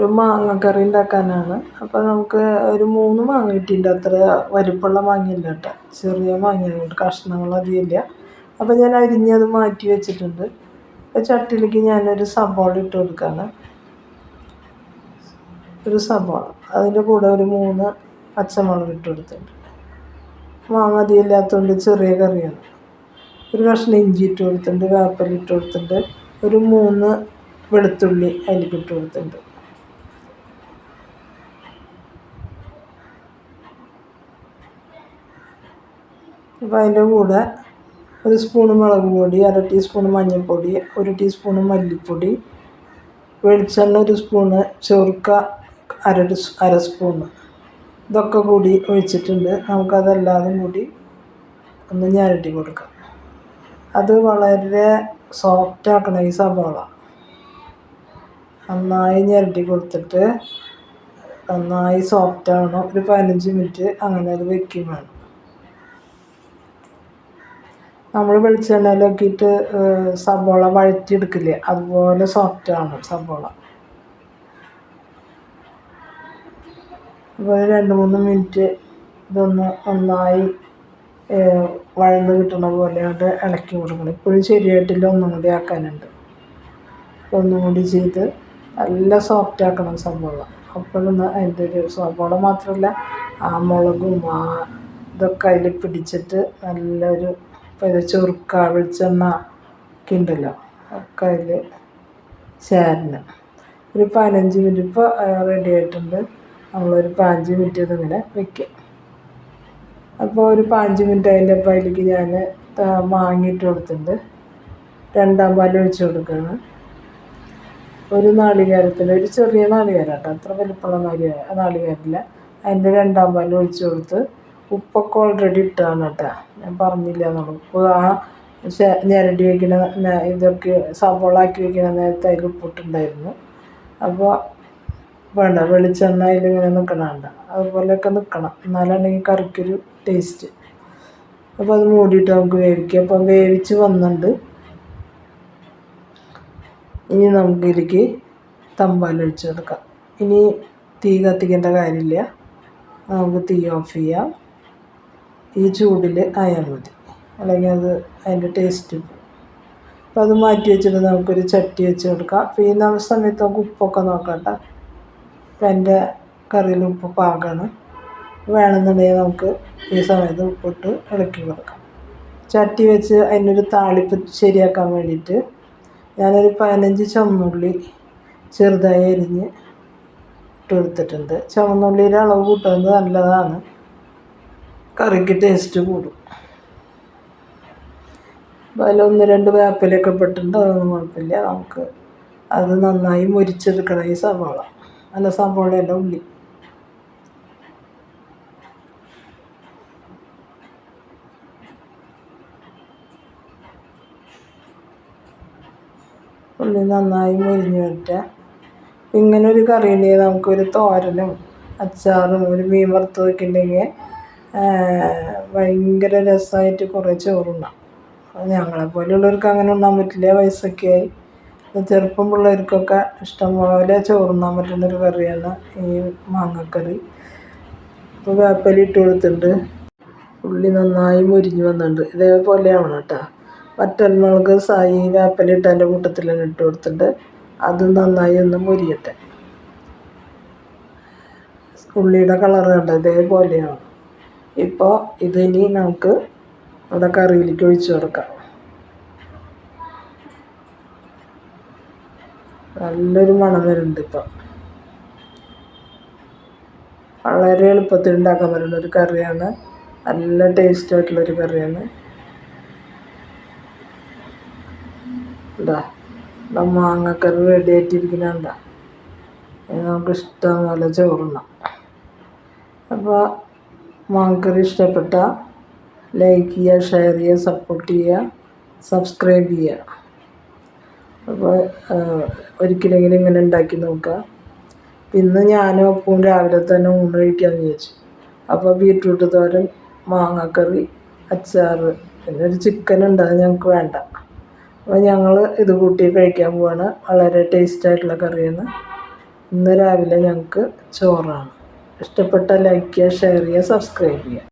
ഒരു മാങ്ങക്കറി ഉണ്ടാക്കാനാണ്. അപ്പോൾ നമുക്ക് ഒരു മൂന്ന് മാങ്ങ കിട്ടിയിട്ടുണ്ട്. അത്ര വലിപ്പമുള്ള മാങ്ങയില്ല കേട്ടോ. ചെറിയ മാങ്ങയുണ്ട് കഷ്ണങ്ങൾ അധികമില്ല. അപ്പോൾ ഞാൻ അരിഞ്ഞത് മാറ്റി വെച്ചിട്ടുണ്ട്. അപ്പോൾ ചട്ടിയിലേക്ക് ഞാനൊരു സബോള ഇട്ട് കൊടുക്കുകയാണ് ഒരു സബോള അതിന്റെ കൂടെ ഒരു മൂന്ന് പച്ചമുളക് ഇട്ട് കൊടുത്തിട്ടുണ്ട്. മാങ്ങ അധികം ഇല്ലാത്തതുകൊണ്ട് ചെറിയ കറിയാണ്. ഒരു കഷ്ണം ഇഞ്ചി ഇട്ട് കൊടുത്തിട്ടുണ്ട്. വേപ്പില ഇട്ട് കൊടുത്തിട്ടുണ്ട്. ഒരു മൂന്ന് വെളുത്തുള്ളി അതിലേക്ക് ഇട്ട് കൊടുത്തിട്ടുണ്ട്. അപ്പോൾ അതിന്റെ കൂടെ ഒരു സ്പൂണ് മുളക് പൊടി അര ടീസ്പൂൺ മഞ്ഞൾപ്പൊടി ഒരു ടീസ്പൂൺ മല്ലിപ്പൊടി വെളിച്ചെണ്ണ ഒരു സ്പൂണ് ചെറുക്ക അര അര സ്പൂണ്. ഇതൊക്കെ കൂടി ഒഴിച്ചിട്ടുണ്ട്. നമുക്കതെല്ലാതും കൂടി ഒന്ന് ഞാരട്ടി കൊടുക്കാം. അത് വളരെ സോഫ്റ്റ് ആക്കണം ഈ സവാള. നന്നായി ഞരട്ടി കൊടുത്തിട്ട് നന്നായി സോഫ്റ്റ് ആവണം. ഒരു പതിനഞ്ച് മിനിറ്റ് അങ്ങനെ അത് വെക്കുകയും വേണം. നമ്മൾ വെളിച്ചെണ്ണയിലാക്കിയിട്ട് സബോള വഴറ്റിയെടുക്കില്ലേ? അതുപോലെ സോഫ്റ്റ് ആണ് സബോള അപ്പോൾ രണ്ട് മൂന്ന് മിനിറ്റ് ഇതൊന്ന് നന്നായി വഴന്ന് കിട്ടണ പോലെ അത് ഇളക്കി കൊടുക്കണം. ഇപ്പോഴും ശരിയായിട്ടില്ല ഒന്നും കൂടി ആക്കാനുണ്ട്. ഒന്നും കൂടി ചെയ്ത് നല്ല സോഫ്റ്റ് ആക്കണം സബോള അപ്പോഴൊന്ന് അതിന്റെ ഒരു സബോള മാത്രമല്ല ആ മുളകും ആ ഇതൊക്കെ അതിൽ പിടിച്ചിട്ട് നല്ലൊരു ഇത് ചുർക്ക വെളിച്ചെണ്ണ ഒക്കെ ഉണ്ടല്ലോ ഒക്കെ അതിൽ ചേരണം ഒരു പതിനഞ്ച് മിനിറ്റ് ഇപ്പോൾ റെഡി ആയിട്ടുണ്ട്. നമ്മളൊരു പതിനഞ്ച് മിനിറ്റ് ഇതിങ്ങനെ വെക്കുക അപ്പോൾ ഒരു പതിനഞ്ച് മിനിറ്റ് അതിന്റെ അതിലേക്ക് ഞാൻ വാങ്ങിയിട്ട് കൊടുത്തിട്ടുണ്ട്. രണ്ടാം പാൽ ഒഴിച്ച് കൊടുക്കുകയാണ് ഒരു നാളികേരത്തിൽ ഒരു ചെറിയ നാളികേരം കേട്ടോ അത്ര വലിപ്പമുള്ള നാളികേരം നാളികേരമില്ല അതിന്റെ രണ്ടാം പാൽ ഒഴിച്ച് കൊടുത്ത് ഉപ്പൊക്കെ ഓൾറെഡി ഇട്ടതാണ് കേട്ടോ ഞാൻ പറഞ്ഞില്ല നമുക്ക് ആ ഞരടി വയ്ക്കുന്ന ഇതൊക്കെ സവോളാക്കി വയ്ക്കുന്ന നേരത്തെ അതിൽ ഉപ്പിട്ടുണ്ടായിരുന്നു. അപ്പോൾ വേണ്ട വെളിച്ചെണ്ണ അതിലിങ്ങനെ നിൽക്കണ വേണ്ട അതുപോലെയൊക്കെ നിൽക്കണം എന്നാലാണ് ഈ കറിക്കൊരു ടേസ്റ്റ് അപ്പോൾ അത് മൂടിയിട്ട് നമുക്ക് വേവിക്കാം. അപ്പം വേവിച്ച് വന്നിട്ടുണ്ട് ഇനി നമുക്ക് ഇതിലേക്ക് തമ്പാലൊഴിച്ച് കൊടുക്കാം. ഇനി തീ കത്തിക്കേണ്ട കാര്യമില്ല. നമുക്ക് തീ ഓഫ് ചെയ്യാം. ഈ ചൂടിൽ ആയാൽ മതി. അല്ലെങ്കിൽ അത് അതിന്റെ ടേസ്റ്റ് അപ്പോൾ അത് മാറ്റി വെച്ചിട്ട് നമുക്കൊരു ചട്ടി വെച്ച് കൊടുക്കാം. അപ്പോൾ ഈ പിന്നെ സമയത്ത് നമുക്ക് ഉപ്പൊക്കെ നോക്കണ്ട. അപ്പം എന്റെ കറിയിൽ ഉപ്പ് പാകണം വേണമെന്നുണ്ടെങ്കിൽ നമുക്ക് ഈ സമയത്ത് ഉപ്പിട്ട് ഇളക്കി കൊടുക്കാം. ചട്ടി വെച്ച് അതിനൊരു താളിപ്പ് ശരിയാക്കാൻ വേണ്ടിയിട്ട് ഞാനൊരു പതിനഞ്ച് ചുമന്നുള്ളി ചെറുതായി അരിഞ്ഞ് ഇട്ട് കൊടുത്തിട്ടുണ്ട്. ചുമന്നുള്ളിയുടെ അളവ് കൂട്ടുന്നത് നല്ലതാണ്. കറിക്ക് ടേസ്റ്റ് കൂടും. അതിൽ അതിലൊന്ന് രണ്ട് വേപ്പിലൊക്കെ പെട്ടിട്ടുണ്ട് അതൊന്നും കുഴപ്പമില്ല. നമുക്ക് അത് നന്നായി മുരിച്ചെടുക്കണം ഈ സവാള. അല്ല സവാളയല്ല ഉള്ളി. ഉള്ളി നന്നായി മുരിഞ്ഞ് വരട്ടെ ഇങ്ങനെ ഒരു കറിയുണ്ടെങ്കിൽ നമുക്കൊരു തോരനും അച്ചാറും ഒരു മീൻ വറുത്ത് വയ്ക്കുന്നുണ്ടെങ്കിൽ ഭയങ്കര രസമായിട്ട് കുറേ ചോറുണ്ണാം. ഞങ്ങളെ പോലെയുള്ളവർക്ക് അങ്ങനെ ഉണ്ണാൻ പറ്റില്ല. വയസ്സൊക്കെ ആയി. ചെറുപ്പം പിള്ളേർക്കൊക്കെ ഇഷ്ടംപോലെ ചോറുണ്ണാൻ പറ്റുന്നൊരു കറിയാണ് ഈ മാങ്ങക്കറി. ഇപ്പോൾ വേപ്പില ഇട്ട് കൊടുത്തിട്ടുണ്ട്. ഉള്ളി നന്നായി മുരിഞ്ഞ് വന്നിട്ടുണ്ട്. ഇതേപോലെ ആവണം കേട്ടോ വറ്റൽമുളക് സായി വേപ്പലിട്ട് അതിന്റെ കൂട്ടത്തിൽ തന്നെ ഇട്ട് കൊടുത്തിട്ട് അത് നന്നായി ഒന്ന് മുരിയട്ടെ. ഉള്ളിയുടെ കളർ കണ്ട? ഇതേപോലെയാണ് ഇപ്പോൾ ഇതിനി നമുക്ക് നമ്മുടെ കറിയിലേക്ക് ഒഴിച്ച് കൊടുക്കാം. നല്ലൊരു മണം വരുന്നുണ്ട് ഇപ്പം. വളരെ എളുപ്പത്തിൽ ഉണ്ടാക്കാൻ പറ്റുന്ന ഒരു കറിയാണ്. നല്ല ടേസ്റ്റ് ആയിട്ടുള്ളൊരു കറിയാണ്. എന്താ ഇവിടെ മാങ്ങക്കറി റെഡി ആയിട്ടിരിക്കുന്നുണ്ടാ നമുക്ക് ഇഷ്ടം പോലെ ചോറുണ്ണാം. അപ്പോൾ മാങ്ങക്കറി ഇഷ്ടപ്പെട്ട ലൈക്ക് ചെയ്യുക ഷെയർ ചെയ്യുക സപ്പോർട്ട് ചെയ്യുക സബ്സ്ക്രൈബ് ചെയ്യുക. അപ്പോൾ ഒരിക്കലെങ്കിലും ഇങ്ങനെ ഉണ്ടാക്കി നോക്കുക. ഇന്ന് ഞാനും അപ്പവും രാവിലെ തന്നെ ഊണ് കഴിക്കാമെന്ന് വിചാരിച്ചു. അപ്പോൾ ബീട്രൂട്ട് തോരൻ മാങ്ങാക്കറി അച്ചാർ പിന്നെ ഒരു ചിക്കൻ ഉണ്ട് അത് ഞങ്ങൾക്ക് വേണ്ട. അപ്പോൾ ഞങ്ങൾ ഇത് കൂട്ടി കഴിക്കാൻ പോവാണ്. വളരെ ടേസ്റ്റ് ആയിട്ടുള്ള കറിയാണ്. ഇന്ന് രാവിലെ ഞങ്ങൾക്ക് ചോറാണ്. ഇഷ്ടപ്പെട്ട ലൈക്ക് ചെയ്യുക ഷെയർ ചെയ്യുക സബ്സ്ക്രൈബ് ചെയ്യുക.